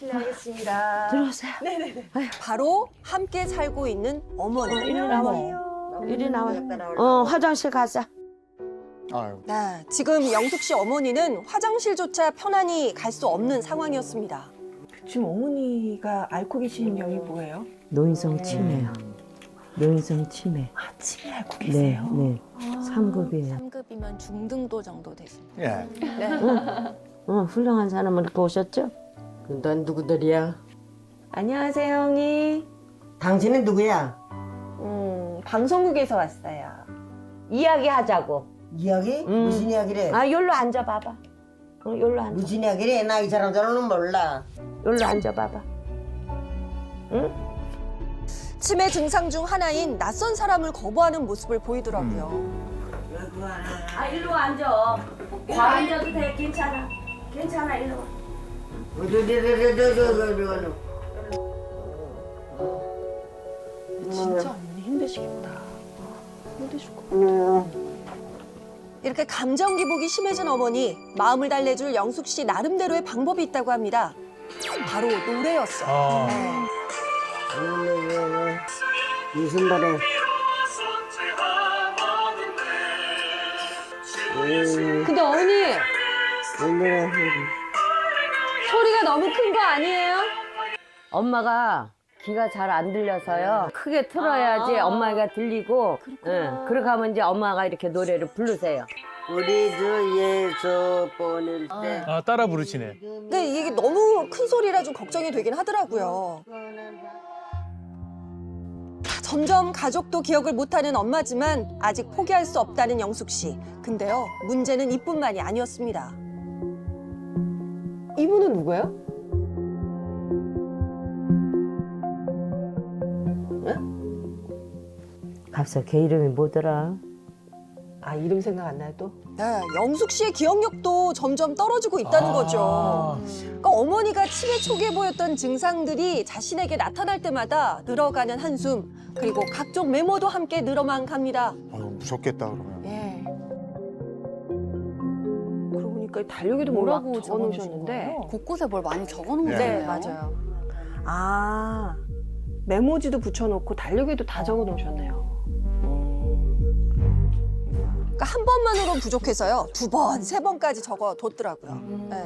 실례하겠습니다. 들어오세요. 바로 함께 살고 있는 어머니. 이리 나와. 이리 나와. 어, 화장실 가자. 아유. 네, 지금 영숙 씨 어머니는 화장실조차 편안히 갈 수 없는 상황이었습니다. 지금 어머니가 앓고 계시는 병이 뭐예요? 노인성 치매요. 노인성 치매. 아, 치매 앓고 네, 계세요? 네. 3급이에요. 3급이면 중등도 정도 되십니다. 예. 어, 훌륭한 사람을 이렇게 오셨죠? 넌 누구들이야? 안녕하세요, 형님. 당신은 누구야? 음, 방송국에서 왔어요. 이야기하자고. 이야기? 음. 무슨 이야기래? 아, 여기로 앉아봐봐. 어, 여기로 앉아. 무슨 이야기래? 나 이 사람들은 몰라. 여기로 앉아봐봐. 치매 증상 중 하나인 낯선 사람을 거부하는 모습을 보이더라고요. 아, 일로 앉아. 과 앉아도 돼. 괜찮아. 괜찮아, 일로 와. 진짜 어머니 힘드시겠다. 힘드실 것 같아요. 이렇게 감정 기복이 심해진 어머니 마음을 달래줄 영숙 씨 나름대로의 방법이 있다고 합니다. 바로 노래였어요. 아. 네. 무슨 노래? 근데 어머니? 소리가 너무 큰 거 아니에요? 엄마가 귀가 잘 안 들려서요. 크게 틀어야지 아. 엄마가 들리고, 응. 그렇게 하면 이제 엄마가 이렇게 노래를 부르세요. 우리 주에서 보낼 때. 아 따라 부르시네. 근데 이게 너무 큰 소리라 좀 걱정이 되긴 하더라고요. 점점 가족도 기억을 못하는 엄마지만 아직 포기할 수 없다는 영숙 씨. 근데요, 문제는 이뿐만이 아니었습니다. 이분은 누구예요? 갑자기 걔 이름이 뭐더라? 아, 이름 생각 안 나요, 또? 네, 영숙 씨의 기억력도 점점 떨어지고 있다는 아. 거죠. 그러니까 어머니가 치매 초기에 보였던 증상들이 자신에게 나타날 때마다 늘어가는 한숨, 그리고 각종 메모도 함께 늘어만 갑니다. 아유, 무섭겠다 그러면. 예. 그러고 보니까 달력에도 뭐라고 적어놓으셨는데. 곳곳에 뭘 많이 적어놓은 네, 거예요. 네, 맞아요. 아, 메모지도 붙여놓고 달력에도 다 적어놓으셨네요. 그러니까 한 번만으로 부족해서요. 두 번, 세 번까지 적어뒀더라고요. 네.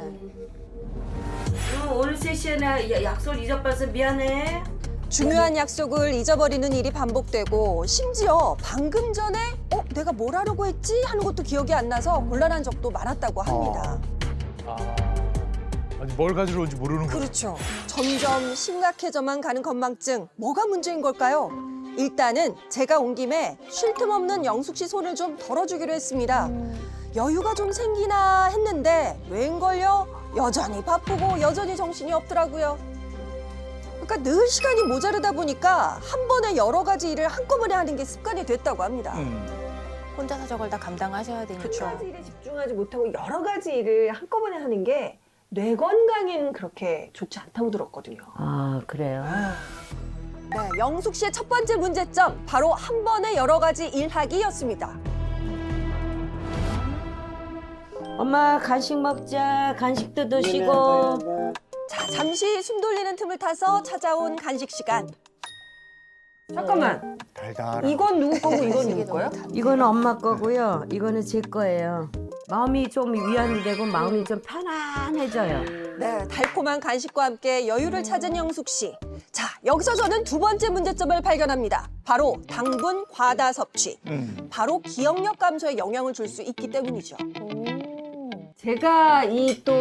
어, 오늘 세션에 약속 잊어버려서 미안해. 중요한 약속을 잊어버리는 일이 반복되고 심지어 방금 전에 어 내가 뭘 하려고 했지 하는 것도 기억이 안 나서 곤란한 적도 많았다고 합니다. 아. 아니 뭘 가지러 온지 모르는 거죠. 그렇죠. 점점 심각해져만 가는 건망증 뭐가 문제인 걸까요? 일단은 제가 온 김에 쉴 틈 없는 영숙 씨 손을 좀 덜어주기로 했습니다. 여유가 좀 생기나 했는데 웬걸요? 여전히 바쁘고 여전히 정신이 없더라고요. 그러니까 늘 시간이 모자르다 보니까 한 번에 여러 가지 일을 한꺼번에 하는 게 습관이 됐다고 합니다. 음. 혼자서 저걸 다 감당하셔야 되니까. 그쵸. 가지 일에 집중하지 못하고 여러 가지 일을 한꺼번에 하는 게 뇌 건강에는 그렇게 좋지 않다고 들었거든요. 아, 그래요? 네, 영숙 씨의 첫 번째 문제점 바로 한 번에 여러 가지 일하기였습니다. 엄마 간식 먹자. 간식도 드시고. 자, 잠시 숨 돌리는 틈을 타서 찾아온 간식 시간. 잠깐만, 달달한. 이건 누구 거고 이건 누구 거예요? 이거는 엄마 거고요. 이거는 제 거예요. 마음이 좀 위안이 되고 마음이 좀 편안해져요. 네, 달콤한 간식과 함께 여유를 찾은 영숙 씨. 자, 여기서 저는 두 번째 문제점을 발견합니다. 바로 당분 과다 섭취. 음. 바로 기억력 감소에 영향을 줄 수 있기 때문이죠. 제가 이 또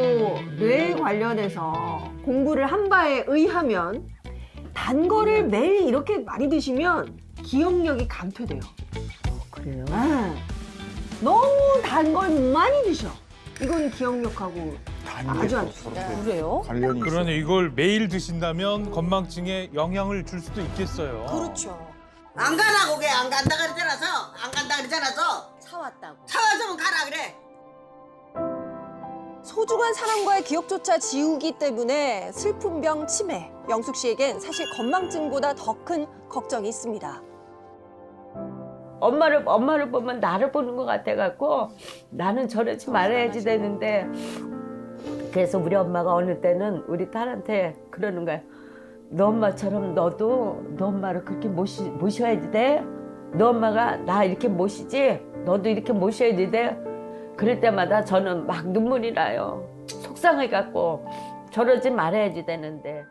뇌 관련해서 공부를 한 바에 의하면 단 거를 매일 이렇게 많이 드시면 기억력이 감퇴돼요. 그래요? 네. 너무 단 걸 많이 드셔. 이건 기억력하고 아주 또안 서로 그래요? 관련이 있어. 그러네 이걸 매일 드신다면 건망증에 영향을 줄 수도 있겠어요. 그렇죠. 안 가라고 그래. 안 간다 그랬잖아서. 안 간다 그랬잖아서. 사왔다고. 사와서면 가라 그래. 소중한 사람과의 기억조차 지우기 때문에 슬픔병 치매. 영숙 씨에겐 사실 건망증보다 더 큰 걱정이 있습니다. 엄마를 엄마를 보면 나를 보는 것 같아 갖고 나는 저러지 말아야지 되는데 그래서 우리 엄마가 어느 때는 우리 딸한테 그러는 거야. 너 엄마처럼 너도 너 엄마를 그렇게 모시, 모셔야지 돼. 너 엄마가 나 이렇게 모시지. 너도 이렇게 모셔야지 돼. 그럴 때마다 저는 막 눈물이 나요. 속상해 갖고 저러지 말아야지 되는데.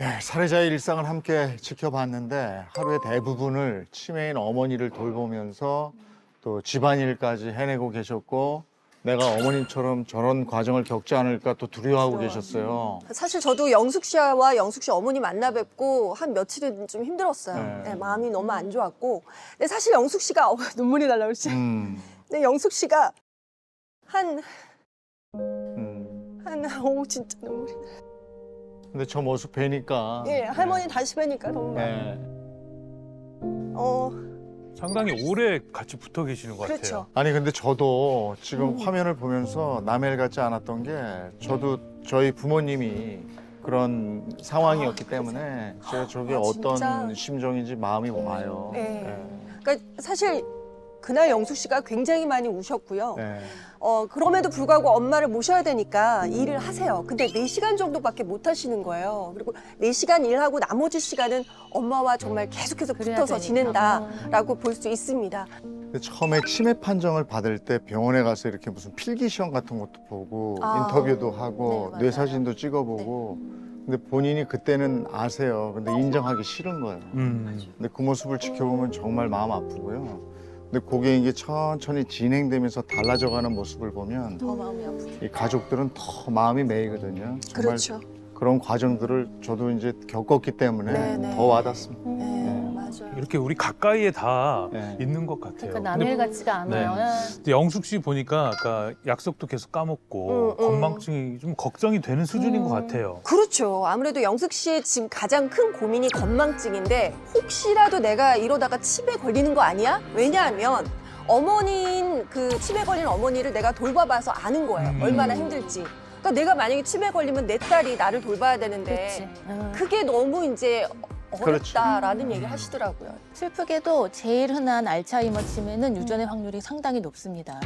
예, 살해자의 일상을 함께 지켜봤는데 하루의 대부분을 치매인 어머니를 돌보면서 또 집안일까지 해내고 계셨고 내가 어머님처럼 저런 과정을 겪지 않을까 또 두려워하고 계셨어요. 사실 저도 영숙 씨와 영숙 씨 어머니 만나 뵙고 한 며칠은 좀 힘들었어요. 네. 네, 마음이 너무 안 좋았고. 근데 사실 영숙 씨가 어, 눈물이 날라 그러지. 음, 근데 영숙 씨가 한, 음. 한, 오, 진짜 눈물이. 근데 저 모습 뵈니까 예, 할머니 다시 뵈니까 정말. 예. 어, 상당히 오래 같이 붙어 계시는 것 그렇죠. 같아요. 아니 근데 저도 지금 음. 화면을 보면서 남의 일 같지 않았던 게 저도 저희 부모님이 그런 상황이었기 때문에 제가 저게 아, 어떤. 심정인지 마음이 와요. 네. 그러니까 사실 그날 영숙 씨가 굉장히 많이 우셨고요. 네. 어, 그럼에도 불구하고 엄마를 모셔야 되니까 일을 하세요. 근데 네시간 정도밖에 못 하시는 거예요. 그리고 네시간 일하고 나머지 시간은 엄마와 정말 계속해서 붙어서 지낸다라고 볼 수 있습니다. 근데 처음에 치매 판정을 받을 때 병원에 가서 이렇게 무슨 필기 시험 같은 것도 보고 아. 인터뷰도 네, 하고 맞아요. 뇌 사진도 찍어보고 근데 본인이 그때는 아세요. 근데 인정하기 싫은 거예요. 음. 근데 그 모습을 지켜보면 정말 마음 아프고요. 근데 그게 이게 천천히 진행되면서 달라져가는 모습을 보면 더 마음이 아프죠. 이 가족들은 더 마음이 메이거든요. 정말 그렇죠. 그런 과정들을 저도 이제 겪었기 때문에 네, 네. 더 와닿습니다. 네, 맞아요. 이렇게 우리 가까이에 다 네. 있는 것 같아요. 그러니까 남의 일 근데 같지가 않아요. 근데 영숙 씨 보니까 아까 약속도 계속 까먹고 음, 음. 건망증이 좀 걱정이 되는 수준인 것 같아요. 그렇죠. 아무래도 영숙 씨의 지금 가장 큰 고민이 건망증인데 혹시라도 내가 이러다가 치매 걸리는 거 아니야? 왜냐하면 어머니인 그 치매 걸린 어머니를 내가 돌봐봐서 아는 거예요. 음. 얼마나 힘들지. 그러니까 내가 만약에 치매 걸리면 내 딸이 나를 돌봐야 되는데 응. 그게 너무 이제. 어렵다라는 얘기 하시더라고요. 슬프게도 제일 흔한 알츠하이머 치매는 유전의 확률이 상당히 높습니다.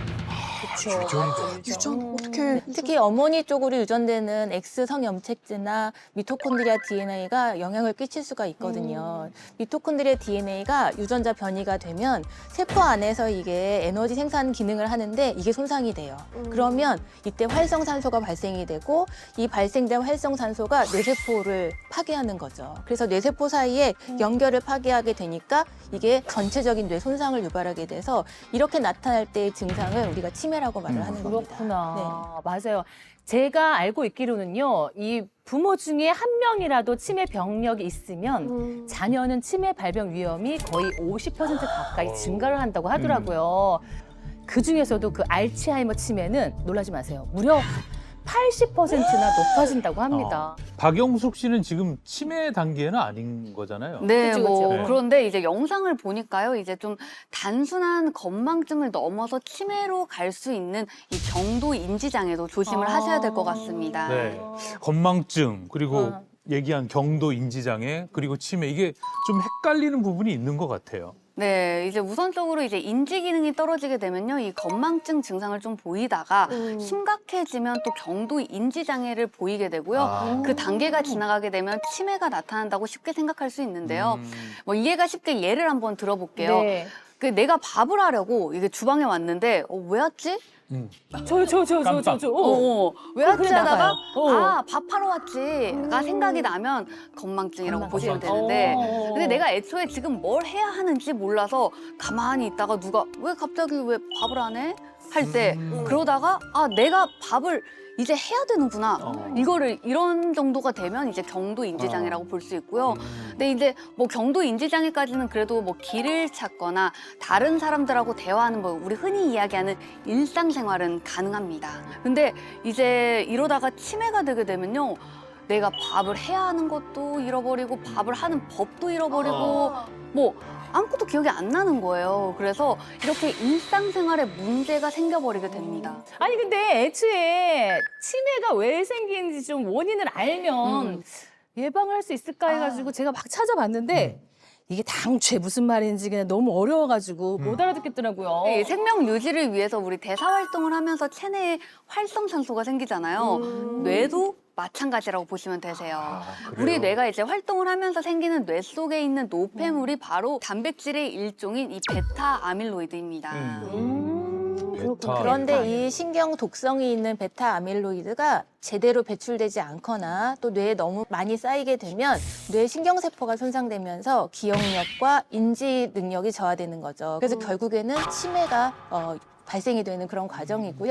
그렇죠. 유전 어떻게? 특히 어머니 쪽으로 유전되는 X 성염색제나 미토콘드리아 DNA가 영향을 끼칠 수가 있거든요. 미토콘드리아 DNA가 유전자 변이가 되면 세포 안에서 이게 에너지 생산 기능을 하는데 이게 손상이 돼요. 음. 그러면 이때 활성산소가 발생이 되고 이 발생된 활성산소가 뇌세포를 파괴하는 거죠. 그래서 뇌세포 사이에 연결을 파괴하게 되니까 이게 전체적인 뇌 손상을 유발하게 돼서 이렇게 나타날 때의 증상을 우리가 치매라고 말을 음. 하는 겁니다. 그렇구나. 맞아요. 제가 알고 있기로는요, 이 부모 중에 한 명이라도 치매 병력이 있으면 음. 자녀는 치매 발병 위험이 거의 50% 가까이 증가를 한다고 하더라고요. 그 중에서도 그 알츠하이머 치매는 놀라지 마세요. 무려 80%나 높아진다고 합니다. 박영숙 씨는 지금 치매 단계는 아닌 거잖아요. 네, 그치, 뭐 그치. 네. 그런데 이제 영상을 보니까요, 이제 좀 단순한 건망증을 넘어서 치매로 갈 수 있는 이 정도 인지 장애도 조심을 아. 하셔야 될 것 같습니다. 네. 건망증 그리고 어. 얘기한 경도 인지 장애 그리고 치매 이게 좀 헷갈리는 부분이 있는 것 같아요. 네, 이제 우선적으로 이제 인지 기능이 떨어지게 되면요, 이 건망증 증상을 좀 보이다가 음. 심각해지면 또 경도 인지 장애를 보이게 되고요. 아. 그 단계가 지나가게 되면 치매가 나타난다고 쉽게 생각할 수 있는데요. 음. 뭐 이해가 쉽게 예를 한번 들어볼게요. 네. 그 내가 밥을 하려고 이게 주방에 왔는데 어, 왜 왔지? 음. 저, 저, 저, 저. 저, 저. 어, 어. 어, 왜 왔지 그래 하다가 나가요. 어. 아 밥하러 왔지가 생각이 나면 건망증이라고 보시면 되는데 어. 근데 내가 애초에 지금 뭘 해야 하는지 몰라서 가만히 있다가 누가 왜 갑자기 왜 밥을 안 해? 할때 음. 그러다가 아 내가 밥을 이제 해야 되는구나 어. 이거를 이런 정도가 되면 이제 경도 인지 장애라고 볼 수 있고요. 음. 근데 이제 뭐 경도 인지 장애까지는 그래도 뭐 길을 찾거나 다른 사람들하고 대화하는 뭐 우리 흔히 이야기하는 일상생활은 가능합니다. 근데 이제 이러다가 치매가 되게 되면요. 내가 밥을 해야 하는 것도 잃어버리고 밥을 하는 법도 잃어버리고 뭐 아무것도 기억이 안 나는 거예요. 그래서 이렇게 일상생활에 문제가 생겨버리게 됩니다. 아니 근데 애초에 치매가 왜 생기는지 좀 원인을 알면 음. 예방을 할수 있을까 해가지고 제가 막 찾아봤는데 이게 당최 무슨 말인지 그냥 너무 어려워가지고 못 알아듣겠더라고요. 이 생명 유지를 위해서 우리 대사 활동을 하면서 체내에 활성산소가 생기잖아요. 뇌도 마찬가지라고 보시면 되세요. 아, 우리 뇌가 이제 활동을 하면서 생기는 뇌 속에 있는 노폐물이 바로 단백질의 일종인 이 베타 아밀로이드입니다. 베타. 그런데 이 신경 독성이 있는 베타 아밀로이드가 제대로 배출되지 않거나 또 뇌에 너무 많이 쌓이게 되면 뇌 신경세포가 손상되면서 기억력과 인지 능력이 저하되는 거죠. 그래서 결국에는 치매가 어, 발생이 되는 그런 과정이고요.